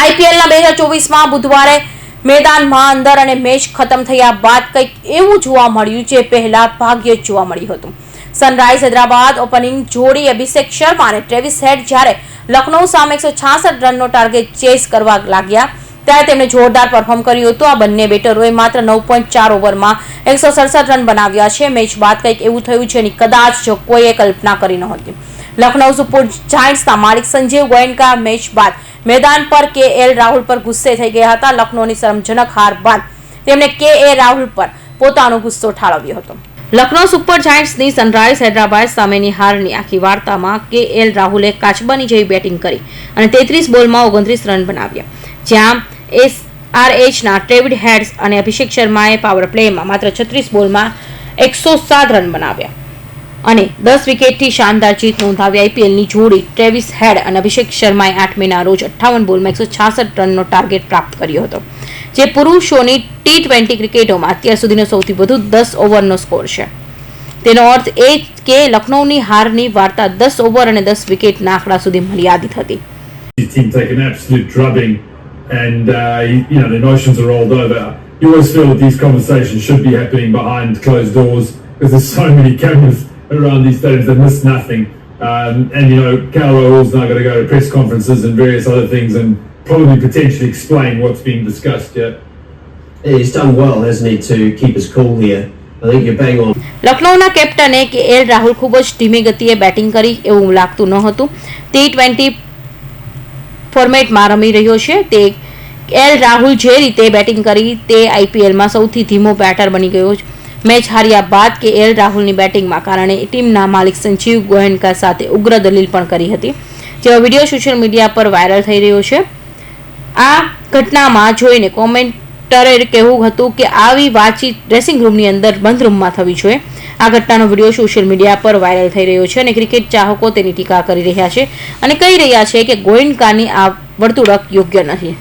આઈપીએલના બે હજાર ચોવીસમાં બુધવારે મેદાનમાં અંદર અને મેચ ખતમ થયા બાદ કંઈક એવું જોવા મળ્યું જે પહેલા ભાગ્યે જ જોવા મળ્યું હતું. સનરાઇઝ હૈદરાબાદ ઓપનિંગ જોડી અભિષેક શર્મા અને ટ્રેવિસ હેડ જ્યારે લખનૌ સામે એકસો છાસઠ રનનો ટાર્ગેટ ચેસ કરવા લાગ્યા, ત્યારે તેમણે જોરદાર પરફોર્મ કર્યું હતું. આ બંને બેટરોએ માત્ર નવ પોઈન્ટ ચાર ઓવરમાં એકસો સડસઠ રન બનાવ્યા છે. મેચ બાદ કંઈક એવું થયું જેની કદાચ જો કોઈએ કલ્પના કરી નહોતી. લખનૌ સુપર જાયન્ટ્સના માલિક સંજીવ ગોયન્કા મેચ બાદ મેદાન પર કે એલ રાહુલ પર ગુસ્સે થઈ ગયા હતા. લખનૌની શરમજનક હાર બાદ તેમણે કે એ રાહુલ પર પોતાનો ગુસ્સો ઠાળવ્યો હતો. લખનૌ સુપર જાયન્ટ્સની સનરાઇઝ હૈદરાબાદ સામેની હારની આખી વાર્તામાં કે એલ રાહુલે કાચબાની જેવી બેટિંગ કરી અને તેત્રીસ બોલમાં ઓગણત્રીસ રન બનાવ્યા. જ્યાં એસ આર એચના ટ્રેવિડ હેડ્સ અને અભિષેક શર્માએ પાવર પ્લેમાં માત્ર છત્રીસ બોલમાં એકસો સાત રન બનાવ્યા. અને દસ વિકેટથી શાનદાર જીત નોંધાવી આઈપીએલની જોડી ટ્રેવિસ હેડ અને અભિષેક શર્માએ આઠ મેના રોજ અઠ્ઠાવન બોલમાં એકસો છાસઠ રનનો ટાર્ગેટ પ્રાપ્ત કર્યો હતો જે પુરુષોની ટી ટ્વેન્ટી ક્રિકેટોમાં અત્યાર સુધીનો સૌથી વધુ દસ ઓવરનો સ્કોર છે તેનો અર્થ એ કે લખનૌની હારની વાર્તા દસ ઓવર અને દસ વિકેટના આંકડા સુધી મર્યાદિત હતી uh, because there's so many cameras around these stadiums that miss nothing. Um, and you know, Cal Rahul's now going to go to press conferences and various other things and probably potentially explain what's being discussed. here. Yeah. He's done well, hasn't he, to keep his cool here. I think you're bang on. લખનૌના કેપ્ટને કે L Rahul ખૂબ જ ધીમી ગતિએ batting કરી એવું લાગતું ન હતું ટી ટ્વેન્ટી ફોર્મેટમાં રમી રહ્યો છે તે એલ રાહુલ જે રીતે બેટિંગ કરી તે આઈપીએલમાં સૌથી ધીમો બેટર બની ગયો છે મેચ હાર્યા બાદ કે એલ રાહુલની બેટિંગમાં કારણે ટીમના માલિક સંજીવ ગોયનકા સાથે ઉગ્ર દલીલ પણ કરી હતી. જેવો વીડિયો સોશિયલ મીડિયા પર વાયરલ થઈ રહ્યો છે. આ ઘટનામાં જોઈને કોમેન્ટરે કહેવું હતું કે આવી વાતચીત ડ્રેસિંગ રૂમની અંદર બંધ રૂમમાં થવી જોઈએ. આ ઘટનાનો વીડિયો સોશિયલ મીડિયા પર વાયરલ થઈ રહ્યો છે અને ક્રિકેટ ચાહકો તેની ટીકા કરી રહ્યા છે અને કહી રહ્યા છે કે ગોયનકાની આ વર્તુળક યોગ્ય નથી.